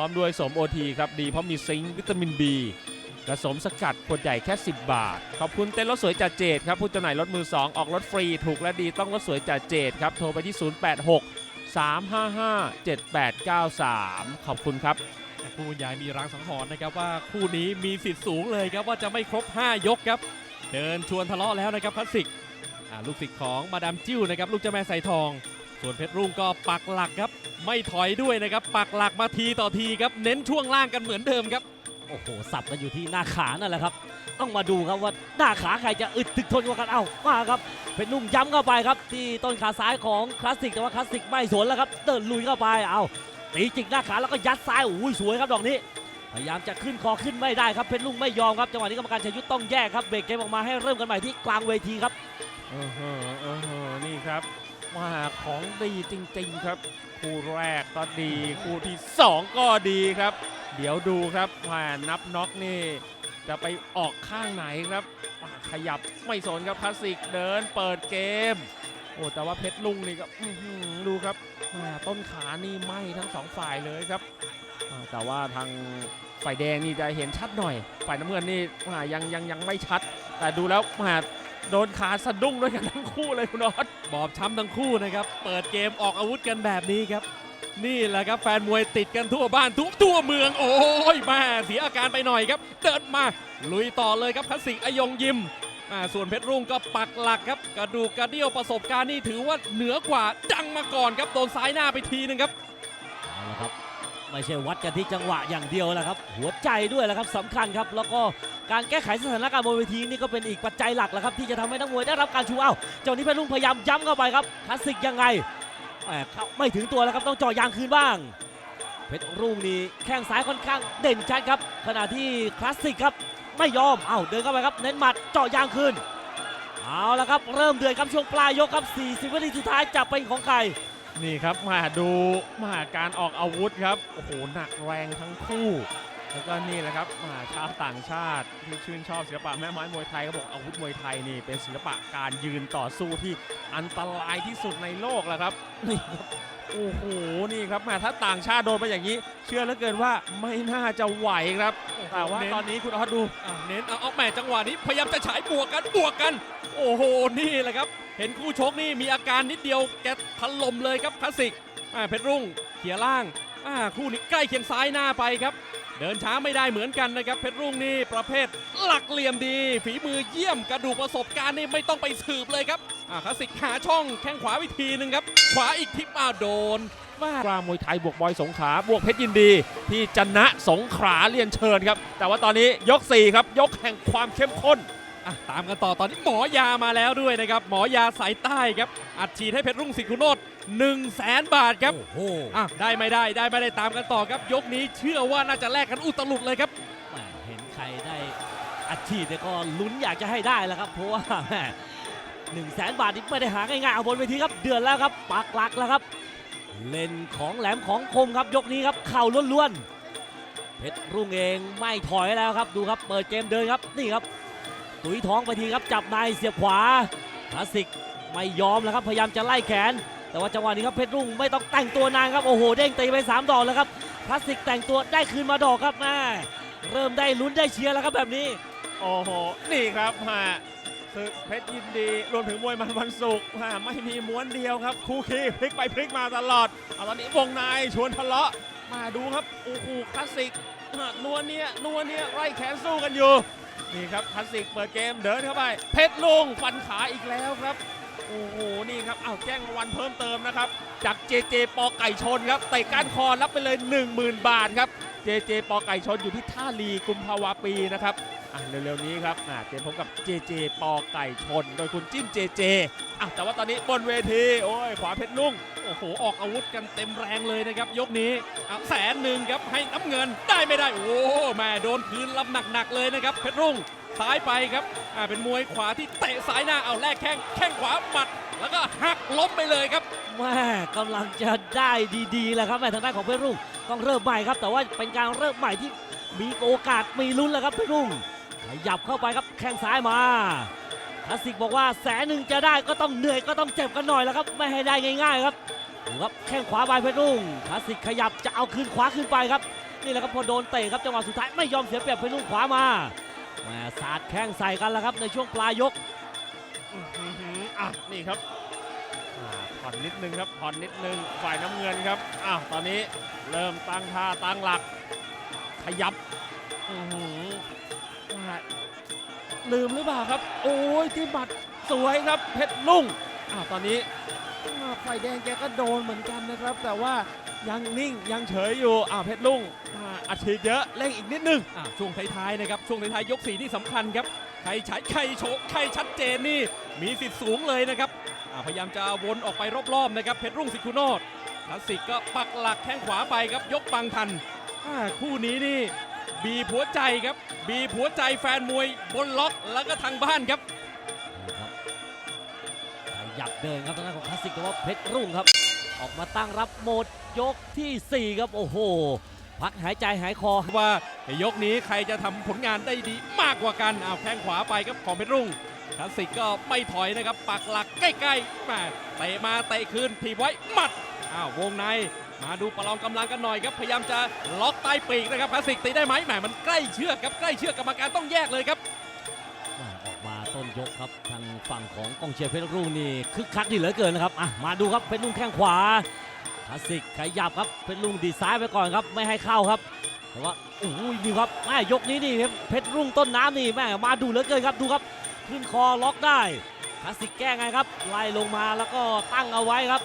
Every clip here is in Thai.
ร้อมด้วยสมโอทีครับ ดีเพราะมีซิงค์วิตามิน B กระสมสกัดขวดใหญ่แค่ 10 บาท ขอบคุณเต้นรถสวยจ่าเจดครับ ผู้จำหน่ายรถมือ 2 ออกรถฟรีถูกและดีต้องรถสวยจ่าเจดครับ โทรไปที่ 086 355 7893 ขอบคุณครับผู้บรรยายมีรางสังหรณ์นะครับว่าคู่นี้มีสิทธิ์สูงเลยครับว่าจะไม่ครบ 5 ยกครับ เดินชวนทะเลาะแล้วนะครับคลาสสิกลูกศิษย์ของมาดามจิ้วนะครับลูกเจ้าแม่สายทอง ส่วนเพชรรุ่งก็ปักหลักครับ ไม่ถอยด้วยนะครับ ปักหลักมาทีต่อทีครับเน้นช่วงล่างกันเหมือนเดิมครับ โอ้โห สับกันอยู่ที่หน้าขานั่นแหละครับ ต้องมาดูครับว่าหน้าขาใครจะอึดถึกทนกว่ากันเอ้ามาครับเป็นนุ่มย้ำเข้าไปครับ ที่ต้นขาซ้ายของคลาสสิกแต่ว่าคลาสสิกไม่สนแล้วครับเดินลุยเข้าไปเอาตีจิกหน้าขาแล้วก็ยัดซ้ายอุ้ยสวยครับดอกนี้พยายามจะขึ้นคอขึ้นไม่ได้ครับเพชรลุงไม่ยอมครับจังหวะนี้กรรมการชยุทธต้องแยกครับเบรกเกมออกมาให้เริ่มกันใหม่ที่กลางเวทีครับเออเออเออเออนี่ครับ ว่าของดีจริงๆครับ คู่แรกก็ดี คู่ที่ 2 ก็ดีครับ เดี๋ยวดูครับว่านับน็อกนี่ จะไปออกข้างไหนครับ ขยับไม่สนครับคลาสสิกเดินเปิดเกม โอ้แต่ว่าเพชรลุงนี่ก็ดูครับอ่าต้นขานี่ไหมทั้งสองฝ่ายเลยครับ แต่ว่าทางฝ่ายแดงนี่จะเห็นชัดหน่อย ฝ่ายน้ำเงินนี่ยังยังยังไม่ชัด แต่ดูแล้วอ่า โดนขาสะดุ้งด้วยกันทั้งคู่เลยคุณออสบอบช้ำทั้งคู่นะครับ เปิดเกมออกอาวุธกันแบบนี้ครับ นี่แหละครับแฟนมวยติดกันทั่วบ้านทุกทั่วเมือง โอ้ยแมาเสียอาการไปหน่อยครับ เดินมาลุยต่อเลยครับคลาสสิกอยงยิมส่วนเพชรรุ่งก็ปักหลักครับ กระดูกกระเดี่ยวประสบการณ์นี่ถือว่าเหนือกว่าดังมาก่อนครับโดนซ้ายหน้าไปทีนึงครับ ไม่ใช่วัดกันที่จังหวะอย่างเดียวแหละครับ หัวใจด้วยแหละครับสำคัญครับ แล้วก็การแก้ไขสถานการณ์บนเวทีนี่ก็เป็นอีกปัจจัยหลักแหละครับ ที่จะทำให้นักมวยได้รับการชูเอาเจ้านี้เพชรลุงพยายามย้ำเข้าไปครับคลาสสิกยังไงแหมเขาไม่ถึงตัวแล้วครับต้องจ่อยางคืนบ้าง เพชรรุ่งนี่แข้งซ้ายค่อนข้างเด่นชัดครับ ขณะที่คลาสสิกครับไม่ยอมเอ้าเดินเข้าไปครับเน้นหมัดเจาะยางคืนเอาละครับเริ่มเดือดครับช่วงปลายยกครับ 40วินาทีสุดท้ายจะเป็นของใคร นี่ครับมาดูมาการออกอาวุธครับโอ้โหหนักแรงทั้งคู่ แล้วก็นี่แหละครับมาชาวต่างชาติที่ชื่นชอบศิลปะแม่ไม้มวยไทยก็บอกอาวุธมวยไทยนี่เป็นศิลปะการยืนต่อสู้ที่อันตรายที่สุดในโลกแหละครับนี่ครับโอ้โหนี่ครับแมาถ้าต่างชาติโดนไปอย่างนี้ เชื่อเหลือเกินว่าไม่น่าจะไหวครับแต่ว่าเน้นตอนนี้คุณออสดูอะเน้นเอาเอาแหม่จังหวะนี้พยายามจะฉายบวกกันบวกกัน โอ้โหนี่แหละครับ เห็นคู่ชกนี่มีอาการนิดเดียวแกถล่มเลยครับคลาสสิกเพชรรุ่งเขียล่างาคู่นี้ใกล้เคียงซ้ายหน้าไปครับ เดินช้าไม่ได้เหมือนกันนะครับเพชรรุ่งนี่ประเภทหลักเหลี่ยมดี ฝีมือเยี่ยมกระดูกประสบการณ์นี่ไม่ต้องไปสืบเลยครับคลาสสิกหาช่องแข้งขวาวิธีหนึ่งครับ ขวาอีกทิปอ้าวโดนมากล้ามวยไทยบวกบอยสงขาบวกเพชรยินดี ที่จะนะสงขาเรียนเชิญครับ แต่ว่าตอนนี้ยก 4 ครับ ยกแห่งความเข้มข้น อะตามกันต่อตอนนี้หมอยามาแล้วด้วยนะครับ หมอยาสายใต้ครับ อัดฉีดให้เพชรรุ่งสิทธิ์คุณโนต1 0 0 0 0แสนบาทครับโอ้โหอะได้ไม่ได้ได้ไม่ได้ตามกันต่อครับ ยกนี้เชื่อว่าน่าจะแลกกันอุตลุดเลยครับ แหม่เห็นใครได้อัดฉีดเนี่ยก็ลุ้นอยากจะให้ได้แล้วครับ เพราะว่าแหม่หนึ่งแสนบาทนี่ไม่ได้หาง่ายๆเอาบนเวทีครับ เดือนแล้วครับปักหลักแล้วครับ เล่นของแหลมของคมครับยกนี้ครับเข่าล้วนๆเพชรรุ่งเองไม่ถอยแล้วครับดูครับ เปิดเกมเดินครับนี่ครับ ตุยท้องไปทีครับจับในเสียบขวาคลาสสิกไม่ยอมแล้วครับพยายามจะไล่แขน แต่ว่าจังหวะนี้ครับเพชรรุ่งไม่ต้องแต่งตัวนานครับโอ้โหเด้งตีไปสามดอกแล้วครับคลาสสิกแต่งตัวได้คืนมาดอกครับแม่เริ่มได้ลุ้นได้เชียร์แล้วครับแบบนี้โอ้โหนี่ครับฮะศึกเพชรยินดีรวมถึงมวยมันวันศุกร์ฮะไม่มีม้วนเดียวครับ คู่ขี้พลิกไปพลิกมาตลอดเอาตอนนี้วงในชวนทะเลาะมาดูครับโอ้โหคลาสสิกนัวเนี้ยนัวเนี้ยไล่แขนสู้กันอยู่ นี่ครับคลาสสิกเปิดเกมเดินเข้าไป เพชรลุงฟันขาอีกแล้วครับ โอ้โห นี่ครับอ้าวแจ้งรางวัลเพิ่มเติมนะครับ จากเจเจปอไก่ชนครับเตะก้านคอรับไปเลย 10,000 บาทครับเจเจปอไก่ชนอยู่ที่ท่าลีกุมภาวะปีนะครับ อะเร็วๆนี้ครับอะเตรียมพบกับเจเจปอไก่ชน โดยคุณจิ้มเจเจอะแต่ว่าตอนนี้บนเวทีโอ้ยขวาเพชรลุงโอ้โหออกอาวุธกันเต็มแรงเลยนะครับ ยกนี้เอาแสนหนึ่งครับให้น้ำเงินได้ไม่ได้โอ้แม่โดนคืนรับหนักๆเลยนะครับเพชรรุ่งซ้ายไปครับอ่าเป็นมวยขวาที่เตะซ้ายหน้าเอาแลกแข้งแข้งขวาหมัด แล้วก็หักล้มไปเลยครับแม่กำลังจะได้ดีๆแล้วครับแม่ทางด้านของเพชรรุ่งต้องเริ่มใหม่ครับ แต่ว่าเป็นการเริ่มใหม่ที่มีโอกาสมีลุ้นแล้วครับเพชรรุ่ง ขยับเข้าไปครับแข้งซ้ายมาคลาสสิกบอกว่าแสนหนึ่งจะได้ก็ต้องเหนื่อยก็ต้องเจ็บกันหน่อยแล้วครับ ไม่ให้ได้ง่าย ๆ ครับดูครับแข้งขวาไปเพชรรุ่งคลาสสิกขยับจะเอาคืนขวาขึ้นไปครับนี่แหละครับพอโดนเตะครับจังหวะสุดท้ายไม่ยอมเสียเปรียบเพชรรุ่งขวามาแหมสาดแข้งใส่กันแล้วครับในช่วงปลายยกอื้อหืออะนี่ครับอ่าผ่อนนิดนึงครับผ่อนนิดนึงฝ่ายน้ำเงินครับอ้าวตอนนี้เริ่มตั้งท่าตั้งหลักขยับอื้อหือ ลืมหรือเปล่าครับ โอ้ยที่บัตรสวยครับเพชรลุ่งอ้าวตอนนี้ไฟแดงแกก็โดนเหมือนกันนะครับ แต่ว่ายังนิ่งยังเฉยอยู่อ้าวเพชรลุ่งอ่าอัดฉีดเยอะเร่งอีกนิดนึงอะช่วงท้ายๆนะครับช่วงท้ายๆยกสี่นี่สำคัญครับใครใช้ใครโชกใครชัดเจนนี่มีสิทธิ์สูงเลยนะครับอะพยายามจะวนออกไปรอบๆนะครับเพชรรุ่งสิคุโนตคลาสสิกก็ปักหลักแข้งขวาไปครับยกบังทันอะคู่นี้นี่ บีบหัวใจครับ บีบหัวใจแฟนมวยบนล็อกแล้วก็ทางบ้านครับนี่ครับขยับเดินครับทางด้านของคลาสสิกแต่ว่าเพชรรุ่งครับ ออกมาตั้งรับโหมดยกทีสี่ 4 ครับโอ้โห พักหายใจหายคอว่าในยกนี้ใครจะทำผลงานได้ดีมากกว่ากันเอาวแข้งขวาไปครับของเพชรรุ่งคลาสสิกก็ไม่ถอยนะครับปักหลักใกล้ๆแหม่เตะมาเตะคืนถีบไว้หมัด อ้าววงในมาดูประลองกำลังกันหน่อยครับพยายามจะล็อกใต้ปีกนะครับคลาสสิกตีได้ไหมแหมมันใกล้เชือกครับใกล้เชือกกรรมการต้องแยกเลยครับออกมาต้นยกครับทางฝั่งของกองเชียร์เพชรรุ่งนี่คึกคักดีเหลือเกินนะครับอะมาดูครับเพชรรุ่งแข้งขวาคลาสสิกขยับครับเพชรรุ่งดีซ้ายไปก่อนครับไม่ให้เข้าครับแต่ว่าโอ้ยนี่ครับแม่ยกนี้นี่เพชรรุ่งต้นน้ำนี่แม่มาดูเหลือเกินครับดูครับขึ้นคอล็อกได้คลาสสิกแก้ไงครับไล่ลงมาแล้วก็ตั้งเอาไว้ครับ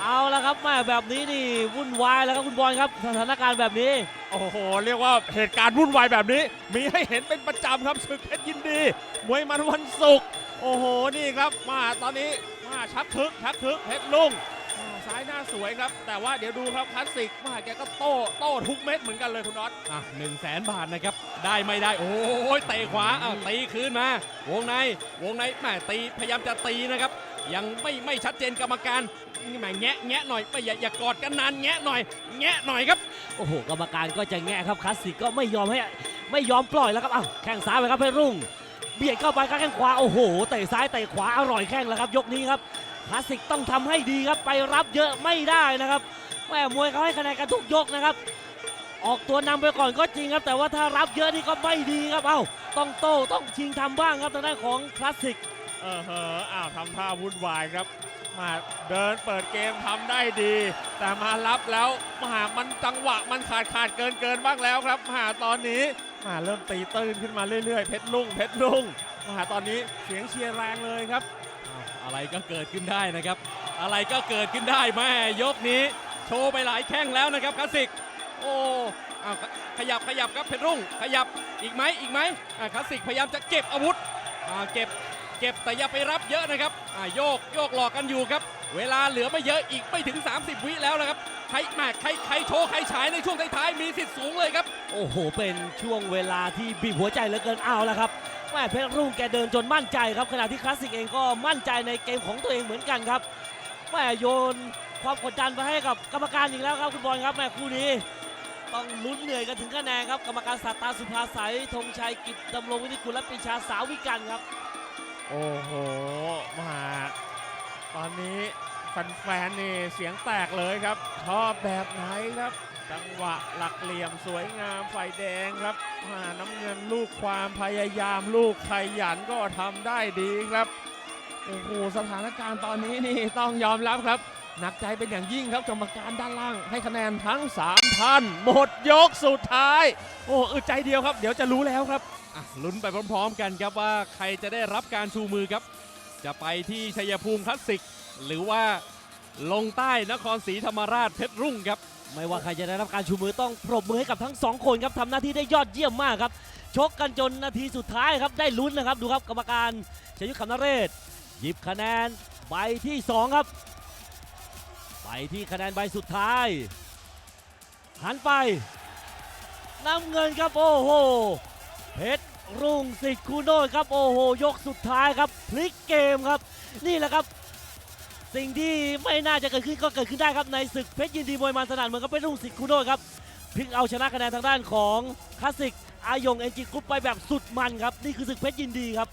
เอาแล้วครับแม่แบบนี้นี่วุ่นวายแล้วครับคุณบอลครับสถานการณ์แบบนี้โอ้โห เรียกว่าเหตุการณ์วุ่นวายแบบนี้ มีให้เห็นเป็นประจำครับศึกเพชรยินดี มวยมันวันศุกร์โอ้โห นี่ครับมาตอนนี้มาชักทึกชักทึกเพชรลุงอ่าซ้ายหน้าสวยครับ แต่ว่าเดี๋ยวดูครับคลาสสิกมาแกก็โต้โต้ทุกเม็ดเหมือนกันเลยคุณน็อตอะหนึ่งแสนบาทนะครับ ได้ไม่ได้ โอ้ยเตะขวาอ้าวตีคืนมา วงในวงในแหมตีพยายามจะตีนะครับ ยังไม่ไม่ชัดเจนกรรมการ นี่แหมแงะแงะหน่อยไม่อย่าอย่ากอดกันนานแงะหน่อย แงะหน่อยครับ โอ้โหกรรมการก็จะแงะครับคลาสสิกก็ไม่ยอมให้ไม่ยอมปล่อยแล้วครับอ้าวแข้งซ้ายไปครับเพชรรุ่ง เบียดเข้าไปครับแข้งขวาโอ้โหเตะซ้ายเตะขวาอร่อยแข้งแล้วครับ ยกนี้ครับคลาสสิกต้องทำให้ดีครับไปรับเยอะไม่ได้นะครับแม่มวยเขาให้คะแนนกันทุกยกนะครับ ออกตัวนำไปก่อนก็จริงครับ แต่ว่าถ้ารับเยอะนี่ก็ไม่ดีครับเอ้าต้องโต้ต้องชิงทำบ้างครับทางด้านของคลาสสิกเออเหอะอ้าวทำท่าวุ่นวายครับ มาเดินเปิดเกมทำได้ดี แต่มารับแล้วมามันจังหวะมันขาดขาดเกินเกินบ้างแล้วครับมาตอนนี้มาเริ่มตีตื้นขึ้นมาเรื่อยๆ เพชรลุงเพชรลุงมาตอนนี้เสียงเชียร์แรงเลยครับ อะไรก็เกิดขึ้นได้นะครับ อะไรก็เกิดขึ้นได้แม่ยกนี้ โชว์ไปหลายแข้งแล้วนะครับคลาสสิก โอ้อาขยับขยับครับเพชรรุ่ง ขยับอีกไหมอีกไหมคลาสสิกพยายามจะเก็บอาวุธเก็บ เก็บแต่อย่าไปรับเยอะนะครับโยกโยกหลอกกันอยู่ครับ เวลาเหลือไม่เยอะอีกไม่ถึง 30 วิแล้วนะครับใครแม่ใครใครโชว์ใครฉายในช่วงท้ายๆมีสิทธิ์สูงเลยครับ โอ้โห เป็นช่วงเวลาที่บีบหัวใจเหลือเกินเอาแล้วครับแม่เพชรรุ่งแกเดินจนมั่นใจครับขณะที่คลาสสิกเองก็มั่นใจในเกมของตัวเองเหมือนกันครับแม่โยนความกดดันไปให้กับกรรมการอีกแล้วครับคุณบอลครับแม่คู่นี้ต้องลุ้นเหนื่อยกันถึงคะแนนครับกรรมการสัตตาสุภาใสธงชัยกิจดำรงวินิจกุลและปรีชาสาวิกันครับ โอ้โห มาตอนนี้แฟนๆนี่เสียงแตกเลยครับ ชอบแบบไหนครับ จังหวะหลักเหลี่ยมสวยงามไฟแดงครับมาน้ำเงินลูกความพยายามลูกขยันก็ทำได้ดีครับโอ้โหสถานการณ์ตอนนี้นี่ต้องยอมรับครับ หนักใจเป็นอย่างยิ่งครับกรรมการด้านล่าง ให้คะแนนทั้ง 3ท่านหมดยกสุดท้าย โอ้อึดใจเดียวครับ เดี๋ยวจะรู้แล้วครับ อะลุ้นไปพร้อมๆกันครับว่าใครจะได้รับการชูมือครับ จะไปที่ชัยภูมิคลาสสิก หรือว่าลงใต้นครศรีธรรมราชเพชรรุ่งครับ ไม่ว่าใครจะได้รับการชูมือต้องปรบมือให้กับทั้งสองคนครับทำหน้าที่ได้ยอดเยี่ยมมากครับ ชกกันจนนาทีสุดท้ายครับได้ลุ้นนะครับดูครับกรรมการชยุทธคำนเรศ หยิบคะแนนใบที่ 2 ครับ ไปที่คะแนนใบสุดท้ายหันไปน้ำเงินครับโอ้โห เพชรรุ่งสิทธิ์คูโนดครับโอ้โหยกสุดท้ายครับพลิกเกมครับ นี่แหละครับ สิ่งที่ไม่น่าจะเกิดขึ้นก็เกิดขึ้นได้ครับในศึกเพชรยินดีมวยมันสนานเหมือนกับเพชรรุ่งสิทธิ์คูโนดครับพลิกเอาชนะคะแนนทางด้านของคลาสสิกอายงเอ็นจิกรุ๊ปไปแบบสุดมันครับนี่คือศึกเพชรยินดีครับ